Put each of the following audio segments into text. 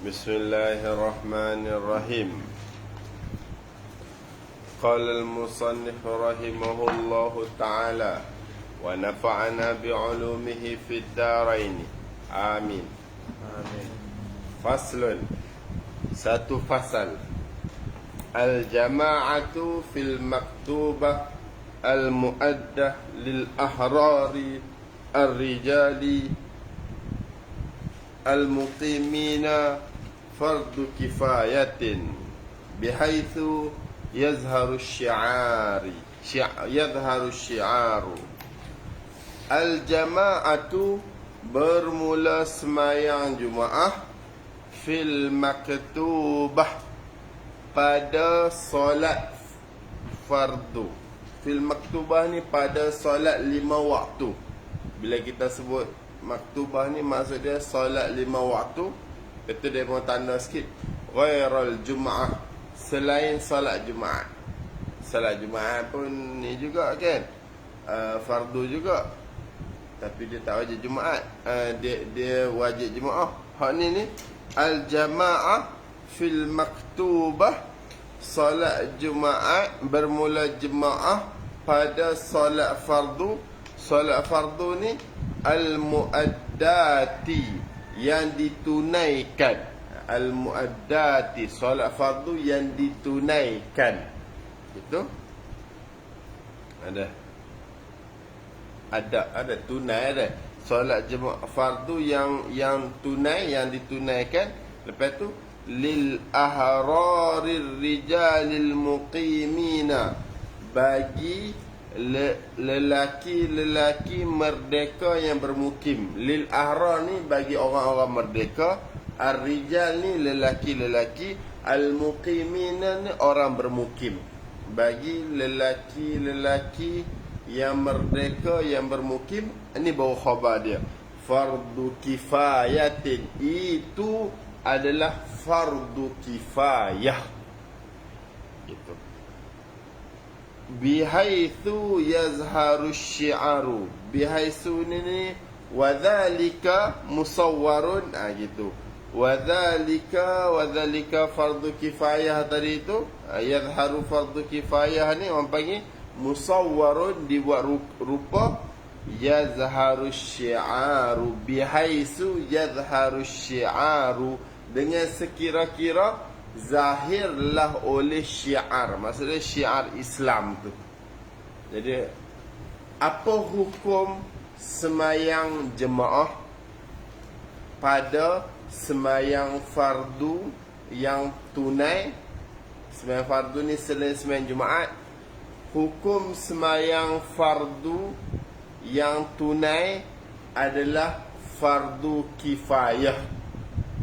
بسم الله الرحمن الرحيم قال المصنف رحمه الله تعالى ونفعنا بعلومه في الدارين آمين آمين فصل ستفصل الجماعة في المكتوبة المؤدة للأحرار الرجال المقيمين fardu kifayatin bihaitsu yazharu syi'ari yazharu syi'aru. Al jama'atu bermula semayang jumaah fil maktubah pada solat fardu. Fil maktubah ni pada solat lima waktu. Bila kita sebut maktubah ni maksud dia solat lima waktu itu dia mau tanda sikit. Ghairal Jumaah. Selain solat Jumaat. Solat Jumaat pun ni juga kan. Uh, fardu juga. Tapi dia tak wajib Jumaat. Uh, dia dia wajib Jumaah. Hak ni ni al-jamaah fil maktubah solat Jumaat bermula jemaah pada solat fardu. Solat fardu ni al-muaddati yang ditunaikan. Al-muaddati solat fardu yang ditunaikan. Itu? Ada. Ada ada. Tunai ada. Solat jemaah fardu yang yang tunai yang ditunaikan. Lepas tu lil ahrarir rijalil muqimina. Bagi le, lelaki-lelaki merdeka yang bermukim. Lil ahrar ni bagi orang-orang merdeka ar-rijal ni lelaki-lelaki al-muqimina ni orang bermukim. Bagi lelaki-lelaki yang merdeka yang bermukim ini baru khabar dia. Fardu kifayatin. Itu adalah fardu kifayah. Itu bihaitsu yazharu syi'aru bihaitsu ni wadhalika musawwarun ah gitu. wadhalika wadhalika fardu kifayah tadi itu. yazharu fardu kifayah ni. Orang panggil musawwarun dibuat rupa. yazharu syi'aru bihaisu yazharu syi'aru dengan sekira-kira zahirlah oleh syiar maksudnya syiar Islam tu jadi apa hukum semayang jemaah pada semayang fardu yang tunai semayang fardu ni selain semayang Jumaat hukum semayang fardu yang tunai adalah fardu kifayah.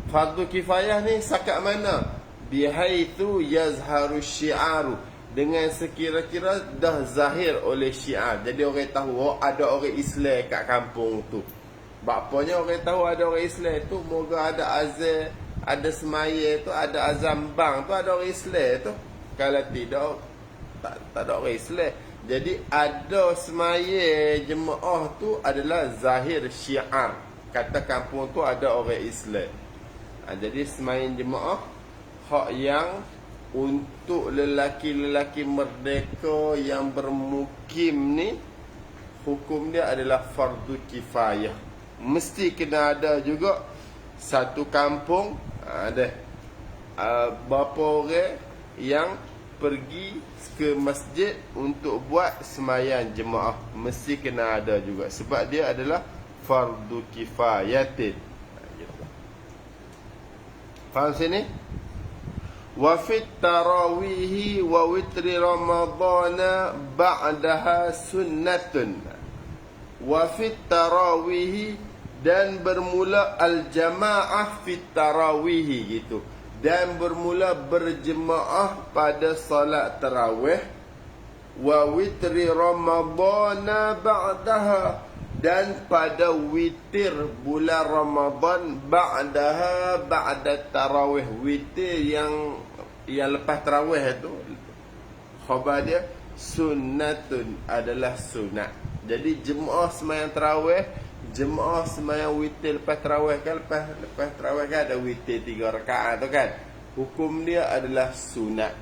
Fardu kifayah ni sakat mana? Bihaitsu yazharu syi'aru dengan sekira-kira dah zahir oleh syiar. Jadi orang tahu oh, ada orang Islam kat kampung tu. Bapaknya orang tahu ada orang Islam tu moga ada azan, ada semaya tu, ada azam bang tu ada orang Islam tu. Kalau tidak tak, tak ada orang Islam. Jadi ada semaya jemaah tu adalah zahir syiar. Kata kampung tu ada orang Islam. Ha, jadi semaya jemaah hak yang untuk lelaki-lelaki merdeka yang bermukim ni hukum dia adalah fardu kifayah. Mesti kena ada juga satu kampung ada uh, berapa orang yang pergi ke masjid untuk buat semayang jemaah. Mesti kena ada juga sebab dia adalah fardu kifayatin faham sini wa fit tarawih wa witri ramadhan ba'daha sunnatun. Wa fit tarawih dan bermula al jamaah fit tarawih gitu. Dan bermula berjemaah pada solat tarawih. Wa witri ramadhana ba'daha dan pada witir bulan Ramadan ba'daha ba'da tarawih witir yang yang lepas tarawih itu khabar dia sunnatun adalah sunat jadi jemaah sembahyang tarawih Jemaah semayang witir lepas terawih kan lepas lepas terawih kan ada witir tiga rakaat tu kan. Hukum dia adalah sunat.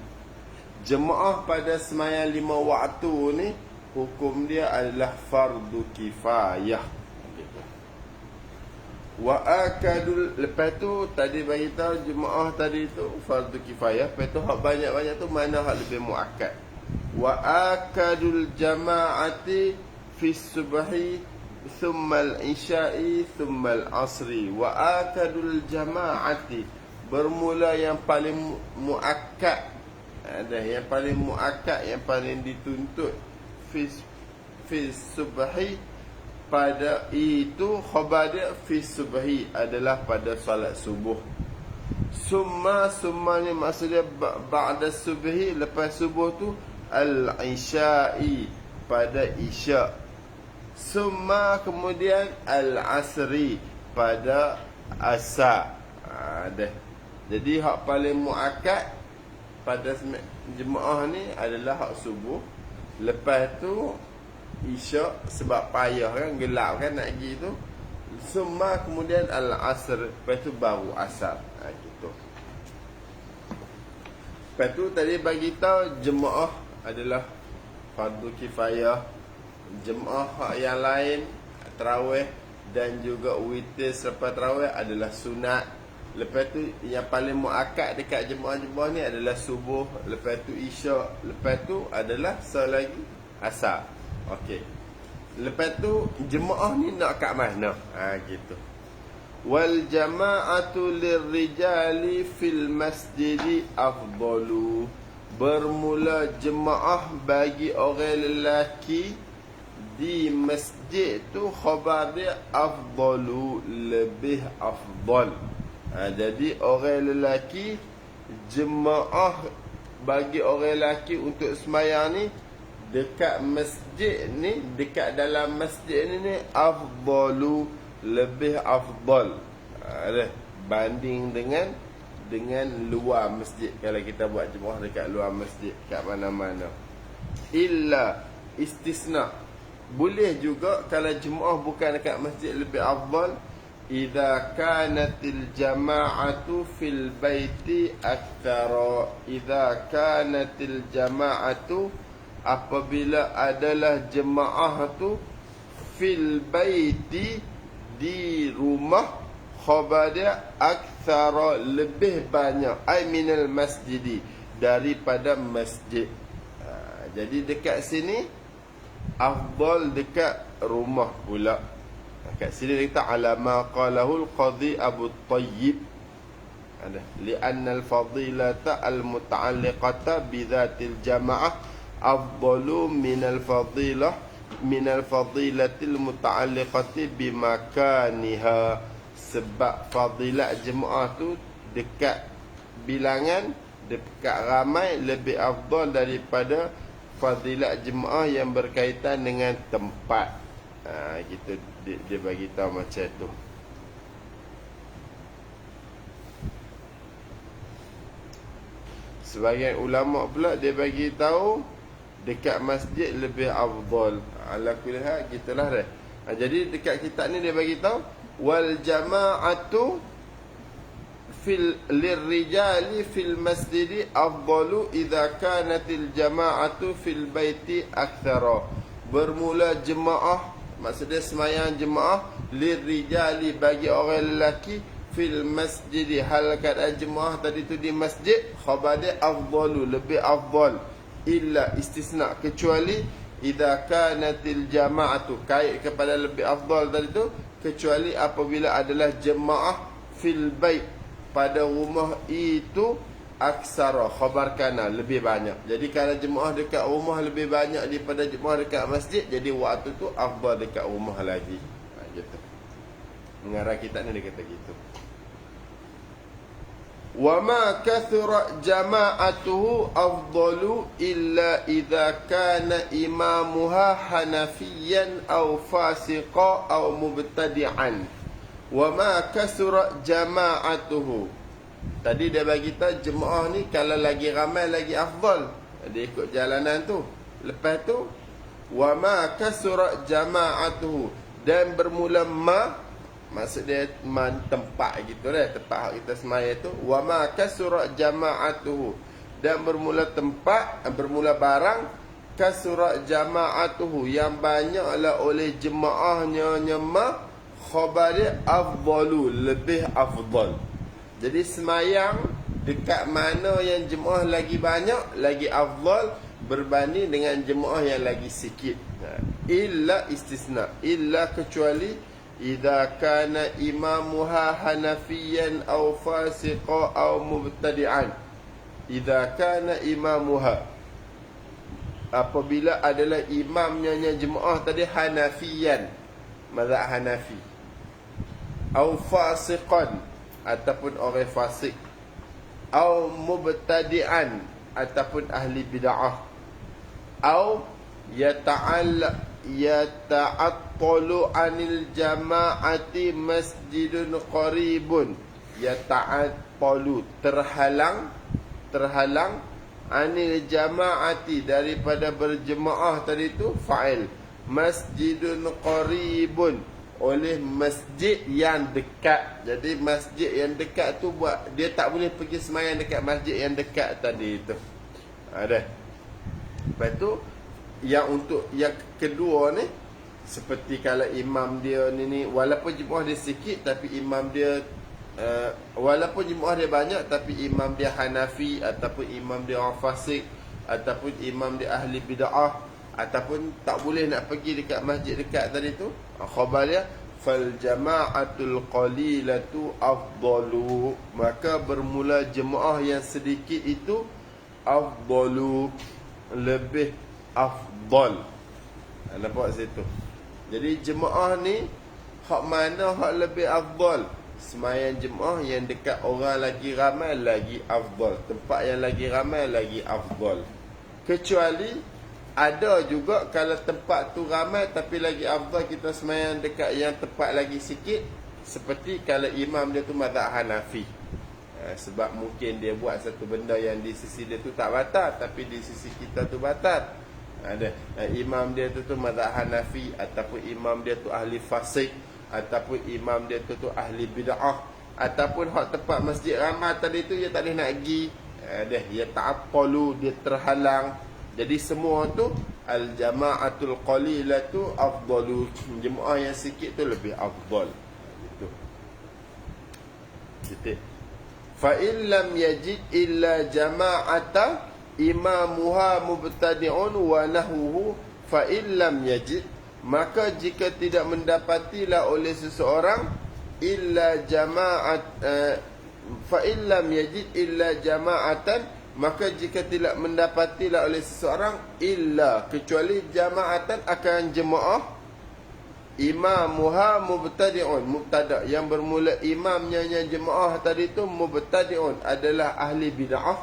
Jemaah pada semayang lima waktu ni hukum dia adalah fardu kifayah. Wa akadul lepas tu tadi bagi tahu jemaah tadi tu fardu kifayah, lepas tu hak banyak-banyak tu mana hak lebih muakkad. Wa akadul jama'ati fi subhi thumma al-isya'i thumma al-asri wa akadul jama'ati bermula yang paling muakkad ada yang paling muakkad yang paling dituntut fi fi subhi pada itu khabar dia fi subhi adalah pada solat subuh. Summa summa ni maksudnya ba'da subhi lepas subuh tu al-isya'i pada isya. Summa kemudian al-asri pada asar ada jadi hak paling muakkad pada jemaah ni adalah hak subuh lepas tu Isyak sebab payah kan gelap kan nak pergi tu. Semua kemudian al-asr. Lepas tu baru asar. Ha, gitu. Lepas tu tadi bagi tahu jemaah adalah fardu kifayah Jemaah yang lain Terawih dan juga witir selepas terawih adalah sunat Lepas tu yang paling muakkad dekat jemaah-jemaah ni adalah subuh Lepas tu isyak Lepas tu adalah selagi asar Okey. Lepas tu jemaah ni nak kat mana? Ha gitu. Wal jama'atu lirrijali fil masjidi afdalu. Bermula jemaah bagi orang lelaki di masjid tu khabar dia afdalu lebih afdal. Ha, jadi orang lelaki jemaah bagi orang lelaki untuk semayang ni dekat masjid ni dekat dalam masjid ni ni afdalu lebih afdal. Ada. Banding dengan dengan luar masjid. Kalau kita buat jemaah dekat luar masjid kat mana-mana. Illa istisna. Boleh juga kalau jemaah bukan dekat masjid lebih afdal idza kanatil jama'atu fil baiti akthara. Idza kanatil jama'atu apabila adalah jemaah tu fil baiti di rumah khabar dia lebih banyak. Ay minal masjidi daripada masjid. Ha, jadi dekat sini afdal dekat rumah pula dekat sini dia kata alama qalahul qadhi abu tayyib. Ada. Li'anna al-fadilata al-muta'alliqata bi dhatil jama'ah afdalu minal fadilah minal fadilatil muta'alliqati bimakaniha. Sebab fadilat jemaah tu dekat bilangan dekat ramai lebih afdal daripada fadilat jemaah yang berkaitan dengan tempat. Ha, gitu dia, dia bagi tahu macam tu sebagian ulama pula dia bagi tahu dekat masjid lebih afdal. Ala kulli hal gitulah dah. Ha, jadi dekat kitab ni dia bagi tahu wal jama'atu fil lirrijali fil masjid afdalu idza kanatil jama'atu fil baiti akthara. Bermula jemaah maksudnya semayang jemaah lirrijali bagi orang lelaki fil masjid. Hal keadaan jemaah tadi tu di masjid khabar dia afdalu lebih afdal illa istisna. Kecuali idza kanatil jama'atu kait kepada lebih afdal dari itu kecuali apabila adalah jemaah fil bait pada rumah itu aksara khabarkana lebih banyak. Jadi kalau jemaah dekat rumah lebih banyak daripada jemaah dekat masjid, jadi waktu tu afdal dekat rumah lagi. Ha, gitu. Mengarah kita ni dia kata gitu. Wa ma kathura jama'atuhu afdalu illa idza kana imamuha hanafiyan aw fasiqa aw mubtadi'an. Wa ma kathura jama'atuhu Tadi dia bagi tahu jemaah ni kalau lagi ramai lagi afdal. Dia ikut jalanan tu. Lepas tu wa ma kasura jama'atuhu. Dan bermula ma maksud dia man tempat gitu lah tempat hak kita semaya tu. Wa ma kasura jama'atuhu. Dan bermula tempat bermula barang kasura jama'atuhu. Yang banyaklah oleh jemaahnya nyama khabar dia afdalu lebih afdal jadi semayang dekat mana yang jemaah lagi banyak lagi afdal berbanding dengan jemaah yang lagi sikit. Ha. illa istisna illa kecuali idza kana imamuha hanafiyan aw fasiqa aw mubtadi'an. Idza kana imamuha. Apabila adalah imamnya jemaah tadi hanafiyan mazhab hanafi. Aw fasiqan ataupun orang fasik. Aw mubtadi'an ataupun ahli bid'ah. Aw yata'alla yata'attalu anil jama'ati masjidun qaribun. Yata'attalu terhalang terhalang anil jama'ati daripada berjemaah tadi tu fa'il. Masjidun qaribun oleh masjid yang dekat. Jadi masjid yang dekat tu buat dia tak boleh pergi semayang dekat masjid yang dekat tadi tu. Ada lepas tu yang untuk yang kedua ni seperti kalau imam dia ni ni walaupun jemaah dia sikit tapi imam dia uh, walaupun jemaah dia banyak tapi imam dia Hanafi ataupun imam dia orang fasik ataupun imam dia ahli bid'ah ataupun tak boleh nak pergi dekat masjid dekat tadi tu khabar dia fal jama'atul qalilatu afdalu maka bermula jemaah yang sedikit itu afdalu lebih afdal. Ha, nampak situ. Jadi jemaah ni hak mana hak lebih afdal? Semayan jemaah yang dekat orang lagi ramai lagi afdal. Tempat yang lagi ramai lagi afdal. Kecuali ada juga kalau tempat tu ramai tapi lagi afdal kita semayan dekat yang tempat lagi sikit seperti kalau imam dia tu mazhab Hanafi. Ha, sebab mungkin dia buat satu benda yang di sisi dia tu tak batal tapi di sisi kita tu batal. Ada uh, imam dia tu tu mazhab Hanafi ataupun imam dia tu ahli fasik ataupun imam dia tu tu ahli bid'ah ataupun hak tempat masjid ramai tadi tu dia tak boleh nak pergi. Ada uh, dia tak apalu dia terhalang jadi semua tu al jamaatul qalilatu afdalu. Jemaah yang sikit tu lebih afdal. Gitu. Titik fa illam yajid illa jama'ata imamuha mubtadi'un wa nahuhu fa illam yajid maka jika tidak mendapatilah oleh seseorang illa jama'at uh, fa illam yajid illa jama'atan maka jika tidak mendapatilah oleh seseorang illa kecuali jama'atan akan jemaah imamuha mubtadi'un. Mubtada yang bermula imamnya yang jemaah tadi tu mubtadi'un adalah ahli bid'ah.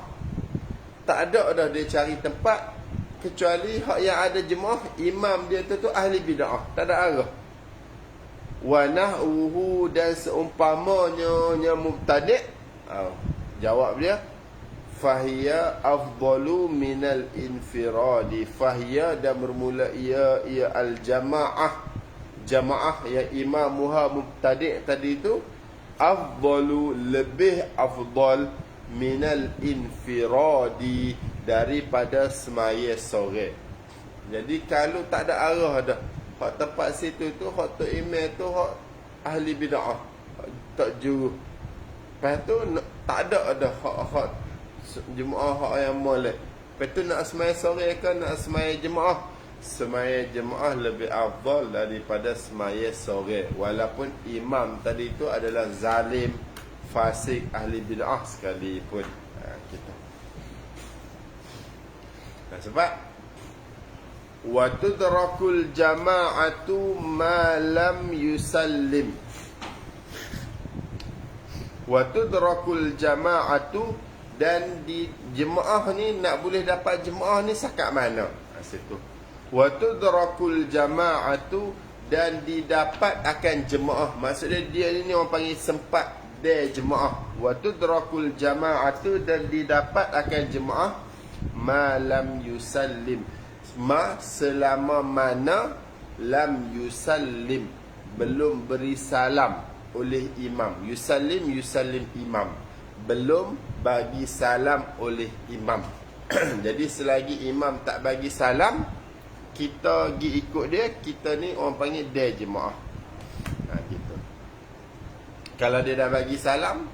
Tak ada dah dia cari tempat kecuali hak yang ada jemaah imam dia tu tu ahli bid'ah. Tak ada arah. Wa nahuhu dan seumpamanya nya mubtadi' oh, jawab dia fahiya afdalu minal infiradi fahiya dan bermula ia ia al jamaah jamaah yang imam muha mubtadi' tadi tu afdalu lebih afdal minal infiradi daripada semaya sore. Jadi kalau tak ada arah dah, hak tempat situ tu hak tu email tu hak ahli bidah. Tak juru. Lepas tu tak ada dah hak hak jemaah hak yang molek. Tu nak semaya sore ke nak semaya jemaah? Semaya jemaah lebih afdal daripada semaya sore. Walaupun imam tadi tu adalah zalim fasik ahli bid'ah sekalipun ha, kita. Nah, sebab wa tudrakul jama'atu ma lam yusallim. Wa tudrakul jama'atu dan di jemaah ni nak boleh dapat jemaah ni sakat mana? Ha, situ. Wa tudrakul jama'atu dan didapat akan jemaah. Maksudnya dia ni orang panggil sempat dia jemaah wa tudrakul jama'atu dan didapat akan jemaah malam yusallim ma selama mana lam yusallim belum beri salam oleh imam. Yusallim yusallim imam. Belum bagi salam oleh imam. Jadi selagi imam tak bagi salam, kita pergi ikut dia, kita ni orang panggil dia jemaah. Ha, gitu. Kalau dia dah bagi salam,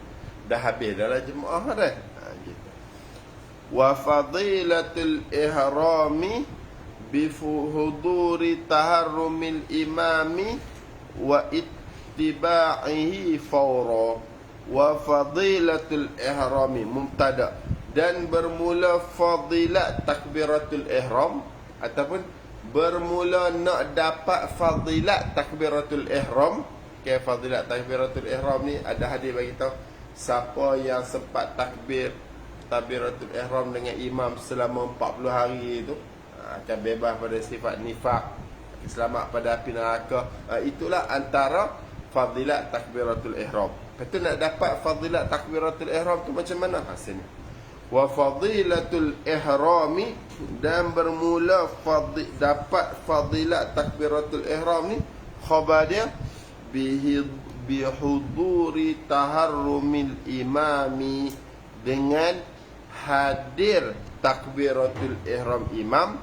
dah habis dah lah jemaah dah. Ha, gitu. Wa fadilatul ihrami bi huduri taharrumil imami wa ittiba'ihi fawra wa fadilatul ihrami mubtada. Dan bermula fadilat takbiratul ihram ataupun bermula nak dapat fadilat takbiratul ihram. Ke okay, fadilat takbiratul ihram ni ada hadis bagi tahu siapa yang sempat takbir takbiratul ihram dengan imam selama 40 hari itu ha, akan bebas pada sifat nifak selamat pada api neraka. Ha, itulah antara fadilat takbiratul ihram Lepas nak dapat fadilat takbiratul ihram tu macam mana? Hasilnya wa fadilatul ihrami dan bermula fadil, dapat fadilat takbiratul ihram ni khabar dia bihuduri taharrumil imami dengan hadir takbiratul ihram imam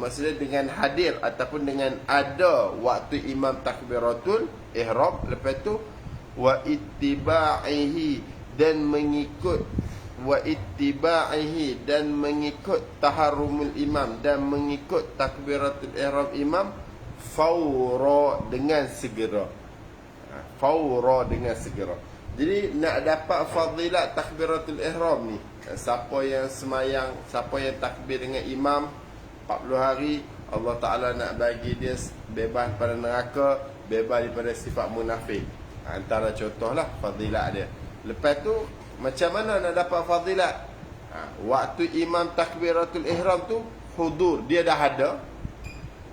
maksudnya dengan hadir ataupun dengan ada waktu imam takbiratul ihram. Lepas tu wa ittiba'ihi dan mengikut wa ittiba'ihi dan mengikut taharrumul imam dan mengikut takbiratul ihram imam faura dengan segera. Ha, faura dengan segera. Jadi nak dapat fadilat takbiratul ihram ni ha, siapa yang semayang siapa yang takbir dengan imam 40 hari Allah Taala nak bagi dia bebas pada neraka bebas daripada sifat munafik antara contohlah fadilat dia lepas tu macam mana nak dapat fadilat? Ha, waktu imam takbiratul ihram tu hudur, dia dah ada.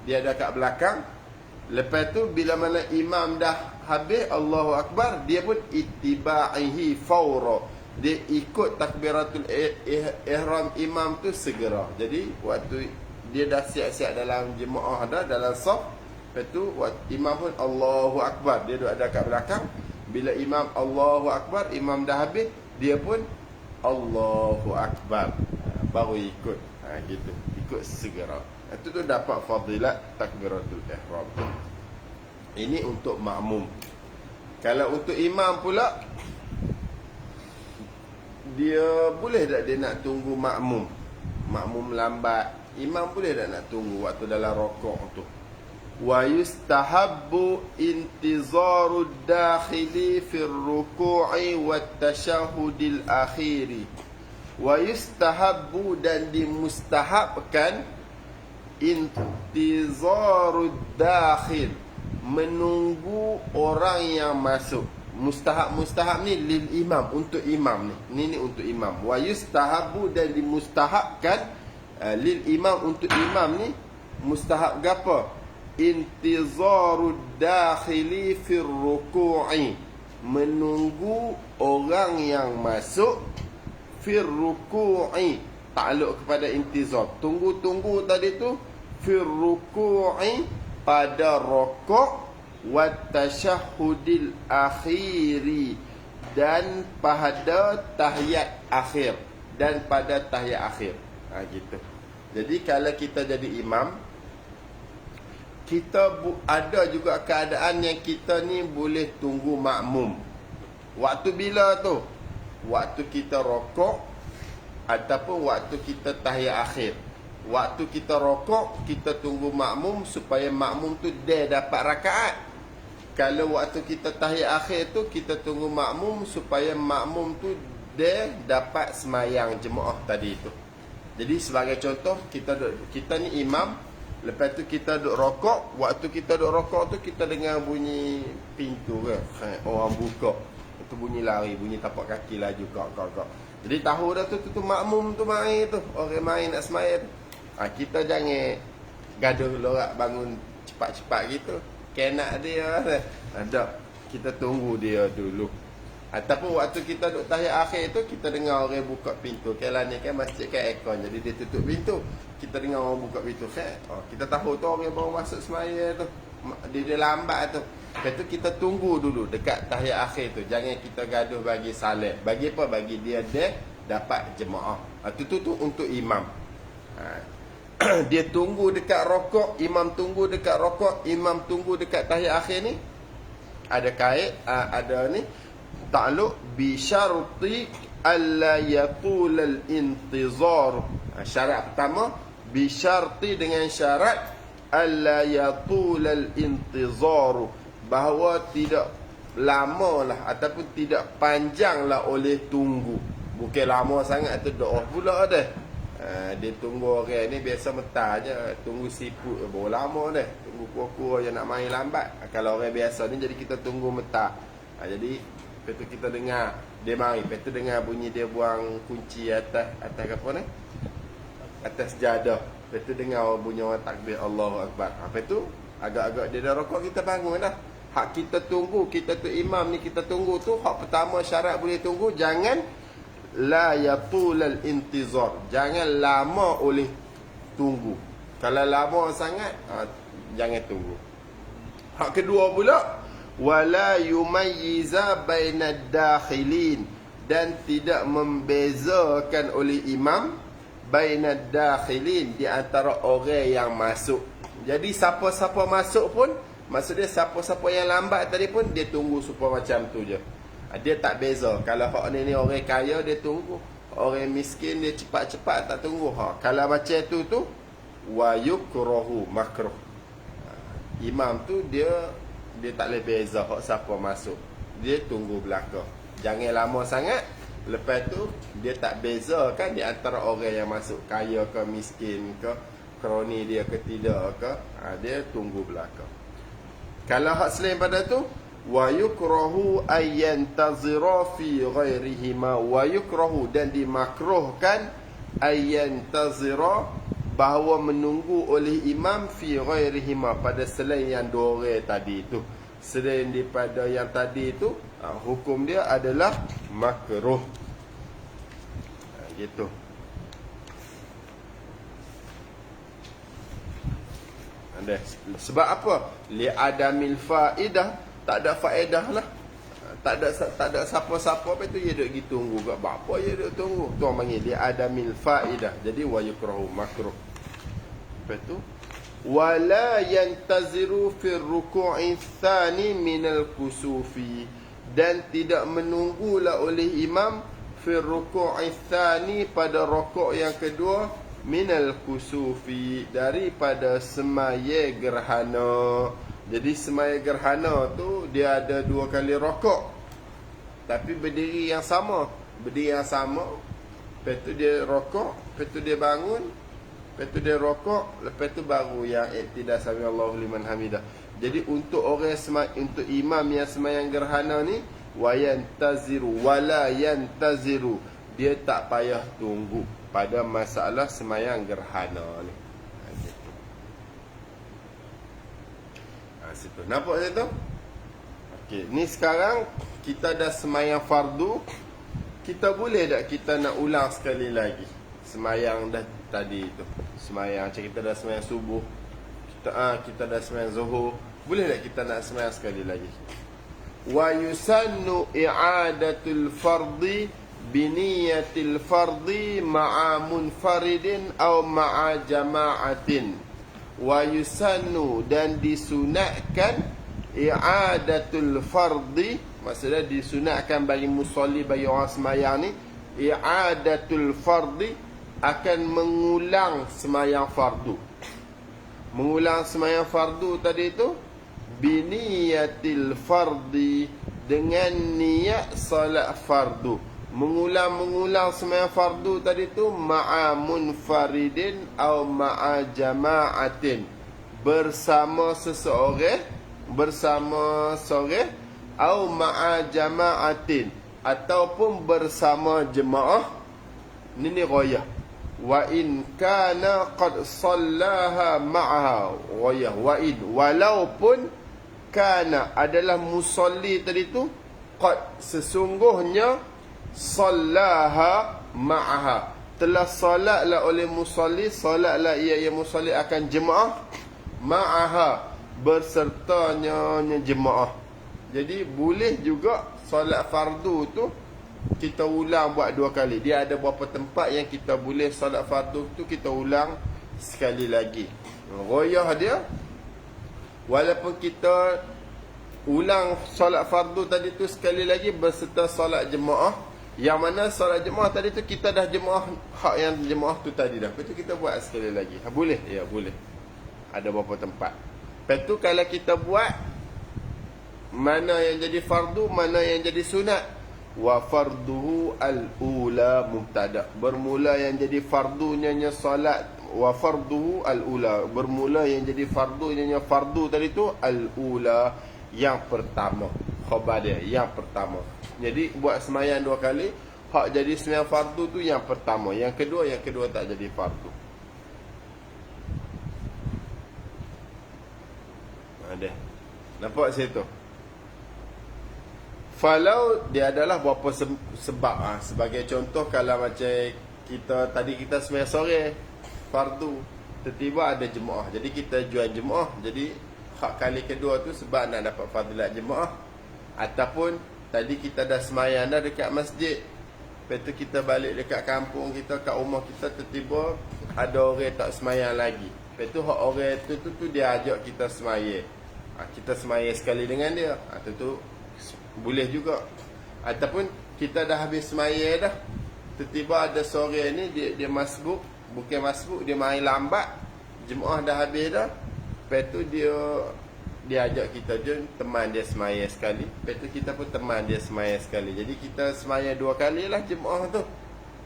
Dia ada kat belakang. Lepas tu bila mana imam dah habis Allahu akbar, dia pun ittiba'ihi fawra. Dia ikut takbiratul ihram imam tu segera. Jadi waktu dia dah siap-siap dalam jemaah dah dalam saf, lepas tu imam pun Allahu akbar, dia duduk ada kat belakang. Bila imam Allahu akbar, imam dah habis, dia pun Allahu Akbar. Ha, baru ikut. Ha, gitu. Ikut segera. Itu tu dapat fadilat takbiratul ihram. Ini untuk makmum. Kalau untuk imam pula dia boleh tak dia nak tunggu makmum? Makmum lambat. Imam boleh tak nak tunggu waktu dalam rokok tu wa yustahabbu intizaru dakhili fi ruku'i wa الركوع akhiri wa yustahabbu dan dimustahabkan intizaru dakhil menunggu orang yang masuk. Mustahab mustahab ni lil imam untuk imam ni. Ni ni untuk imam. Wa yustahabu dan dimustahabkan uh, lil imam untuk imam ni mustahab gapo intizarud dakhili fir ruku'i menunggu orang yang masuk fir ruku'i takluk kepada intizar. Tunggu-tunggu tadi tu fir ruku'i pada rokok wat tashahhudil akhiri. Dan pada tahiyat akhir. Dan pada tahiyat akhir. Ha gitu. Jadi kalau kita jadi imam kita ada juga keadaan yang kita ni boleh tunggu makmum. Waktu bila tu? Waktu kita rokok ataupun waktu kita tahiyat akhir. Waktu kita rokok, kita tunggu makmum supaya makmum tu dia dapat rakaat. Kalau waktu kita tahiyat akhir tu, kita tunggu makmum supaya makmum tu dia dapat semayang jemaah tadi tu. Jadi sebagai contoh, kita kita ni imam, Lepas tu kita duduk rokok Waktu kita duduk rokok tu Kita dengar bunyi pintu ke? Orang buka. Itu bunyi lari Bunyi tapak kaki laju kak, kak, kak. Jadi tahu dah tu, tu, tu makmum tu main tu. Orang main nak semain ha, Kita jangan Gaduh lorak bangun Cepat-cepat gitu. Kenak dia Ada. Kita tunggu dia dulu Ataupun waktu kita duduk tahiyat akhir tu Kita dengar orang buka pintu Kalau ni kan masjid kan aircon Jadi dia tutup pintu Kita dengar orang buka pintu kan oh, Kita tahu tu orang baru masuk semaya tu Dia, dia lambat tu Lepas tu kita tunggu dulu dekat tahiyat akhir tu. Jangan kita gaduh bagi salat. Bagi apa? Bagi dia dia dapat jemaah. Ha, tu, tu tu untuk imam. Ha. dia tunggu dekat rokok, imam tunggu dekat rokok, imam tunggu dekat tahiyat akhir ni. Ada kait, ha, ada ni. Ta'luk bi syarti alla yatul al-intizar. Ha, syarat pertama bi syarti dengan syarat alla yatul al-intizar. Bahawa tidak lama lah ataupun tidak panjang lah oleh tunggu. Bukan lama sangat tu doa pula dah ha, dia tunggu orang ni biasa mentah je. Tunggu siput baru lama dah tunggu kuah-kuah yang nak main lambat. Ha, kalau orang biasa ni jadi kita tunggu mentah ha, jadi lepas tu kita dengar dia mari. Lepas tu dengar bunyi dia buang kunci atas atas apa ni? Atas jadah. Lepas tu dengar bunyi orang takbir Allahu Akbar. Ha, lepas tu agak-agak dia dah rokok kita bangun dah. Hak kita tunggu, kita tu imam ni kita tunggu tu Hak pertama syarat boleh tunggu Jangan La yatulal intizar. Jangan lama oleh tunggu. Kalau lama sangat ha, Jangan tunggu. Hak kedua pula Wala yumayyiza bainad dakhilin Dan tidak membezakan oleh imam Bainad dakhilin Di antara orang yang masuk Jadi siapa-siapa masuk pun Maksudnya siapa-siapa yang lambat tadi pun dia tunggu supaya macam tu je. Ha, dia tak beza. Kalau hak ni ni orang kaya dia tunggu. Orang miskin dia cepat-cepat tak tunggu. Ha, kalau macam tu tu wa yukrahu makruh. Ha, imam tu dia dia tak boleh beza hak siapa masuk. Dia tunggu belakang. Jangan lama sangat. Lepas tu dia tak beza kan di antara orang yang masuk kaya ke miskin ke kroni dia ke tidak ke. Ha, dia tunggu belakang. Kalau hak selain pada tu wa yukrahu ayyan tazira fi ghairihima wa yukrahu dan dimakruhkan ayyan tazira bahawa menunggu oleh imam fi ghairihima pada selain yang dua orang tadi itu selain daripada yang tadi itu ha, hukum dia adalah makruh ha, gitu Ada. Sebab apa? Li adamil faidah, tak ada faedah lah. Tak ada tak ada siapa-siapa apa tu dia duk pergi tunggu kat apa dia duk tunggu. Tu orang panggil li adamil faidah. Jadi wa yukrahu makruh. Lepas tu wala yantaziru fi ruku'i tsani min al-kusufi dan tidak menunggulah oleh imam fi ruku'i tsani pada rukuk yang kedua minal kusufi daripada semaya gerhana. Jadi semaya gerhana tu dia ada dua kali rokok. Tapi berdiri yang sama. Berdiri yang sama. Lepas tu dia rokok. Lepas tu dia bangun. Lepas tu dia rokok. Lepas tu baru yang iktidah sami Allah liman hamidah. Jadi untuk orang semai, untuk imam yang semayang gerhana ni. Wayan taziru. Wala yan taziru. Dia tak payah tunggu pada masalah semayang gerhana ni. Ha. Ha, situ. Nampak situ? Okey, ni sekarang kita dah semayang fardu. Kita boleh tak kita nak ulang sekali lagi? Semayang dah tadi tu. Semayang macam kita dah semayang subuh. Kita ah ha, kita dah semayang zuhur. Boleh tak kita nak semayang sekali lagi? Wa yusannu i'adatul fardi biniyatil fardi ma'a munfaridin atau ma'a jama'atin wa yusannu dan disunatkan i'adatul fardi maksudnya disunatkan bagi musalli bagi orang sembahyang ni i'adatul fardi akan mengulang sembahyang fardu. Mengulang sembahyang fardu tadi tu biniyatil fardi dengan niat salat fardu. Mengulang-mengulang sembahyang fardu tadi tu ma'a munfaridin atau ma'a jama'atin. Bersama seseorang bersama seorang atau ma'a jama'atin. Ataupun bersama jemaah ni ni ghayah wa in kana qad sallaha ma'aha. Ghayah wa in. Walaupun kana adalah musalli tadi tu qad sesungguhnya sallaha ma'aha. Telah salatlah oleh musalli salatlah ia yang musalli akan jemaah ma'aha. Bersertanya jemaah. Jadi boleh juga solat fardu tu kita ulang buat dua kali. Dia ada beberapa tempat yang kita boleh solat fardu tu kita ulang sekali lagi. Royah dia walaupun kita ulang solat fardu tadi tu sekali lagi berserta solat jemaah yang mana solat jemaah tadi tu kita dah jemaah hak yang jemaah tu tadi dah. Lepas tu kita buat sekali lagi. Ha, boleh? Ya, boleh. Ada beberapa tempat. Lepas tu kalau kita buat mana yang jadi fardu, mana yang jadi sunat. Wa farduhu al-ula mubtada. Bermula yang jadi fardunya nya solat wa farduhu al-ula. Bermula yang jadi fardunya nya fardu tadi tu al-ula yang pertama. Khabar dia yang pertama. Jadi buat semayang dua kali, hak jadi semayang fardu tu yang pertama. Yang kedua, yang kedua tak jadi fardu. Ada. Nampak situ? Falau dia adalah berapa sebab ha? Sebagai contoh kalau macam kita tadi kita semayang sore fardu tiba-tiba ada jemaah. Jadi kita jual jemaah jadi hak kali kedua tu sebab nak dapat fadilat jemaah. Ataupun tadi kita dah semayang dah dekat masjid lepas tu kita balik dekat kampung kita kat rumah kita tiba-tiba ada orang tak semayang lagi. Lepas tu hak orang tu tu, tu dia ajak kita semayang. Ha, kita semayang sekali dengan dia. Ha, tu tu boleh juga. Ataupun kita dah habis semayang dah. Tiba-tiba ada sore ni dia dia masbuk bukan masbuk dia main lambat. Jemaah dah habis dah. Lepas tu dia dia ajak kita jom teman dia semaya sekali. Lepas tu kita pun teman dia semaya sekali. Jadi kita semaya dua kali lah jemaah tu.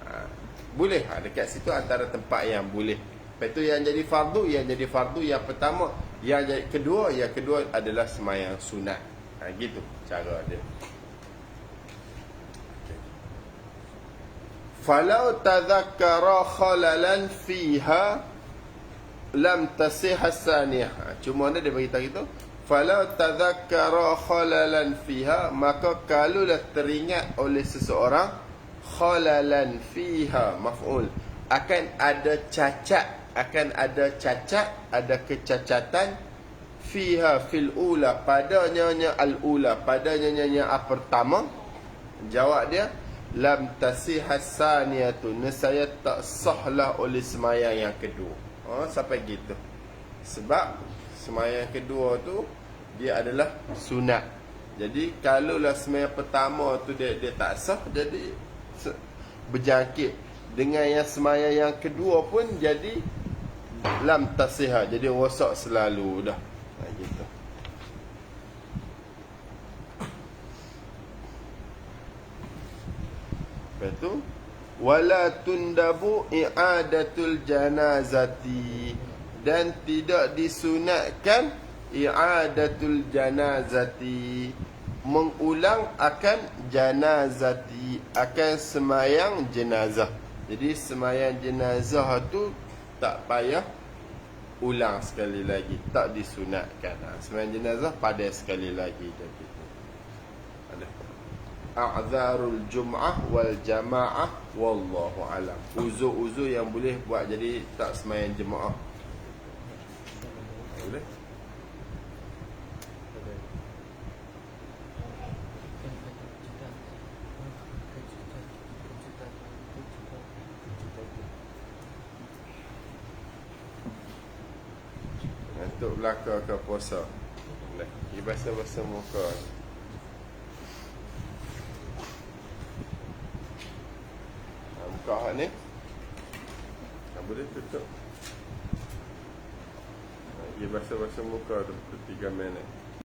Ha, boleh. Ha, dekat situ antara tempat yang boleh. Lepas tu yang jadi fardu yang jadi fardu yang pertama. Yang jadi kedua yang kedua adalah semayang sunat. Ha, gitu cara dia Falau tadhakkara khalalan fiha lam tasih hasaniyah. Ha, cuma dia beritahu itu. Falau tadhakkara khalalan fiha maka kalaulah teringat oleh seseorang khalalan fiha maf'ul akan ada cacat akan ada cacat ada kecacatan fiha fil ula padanya al ula padanya yang pertama. Jawab dia lam tasihas saniyatu. Nesaya tak sahlah oleh semayang yang kedua. Ha, sampai gitu. Sebab semayang kedua tu dia adalah sunat. Jadi kalau lah semayang pertama tu dia, dia tak sah jadi berjangkit. Dengan yang semayang yang kedua pun jadi lam tasihah jadi rosak selalu dah ha, gitu Lepas tu? Wala tundabu i'adatul janazati. Dan tidak disunatkan i'adatul janazati. Mengulang akan janazati akan semayang jenazah. Jadi semayang jenazah tu tak payah ulang sekali lagi, tak disunatkan. Ha, semayang jenazah pada sekali lagi. Jadi a'zarul jum'ah wal jama'ah wallahu alam. Uzur-uzur yang boleh buat jadi tak semayang jemaah. Boleh? Untuk belakang ke puasa? Boleh. Ibasa-basa muka buka ni. Tak boleh tutup. Dia basuh-basuh muka tu 3 minit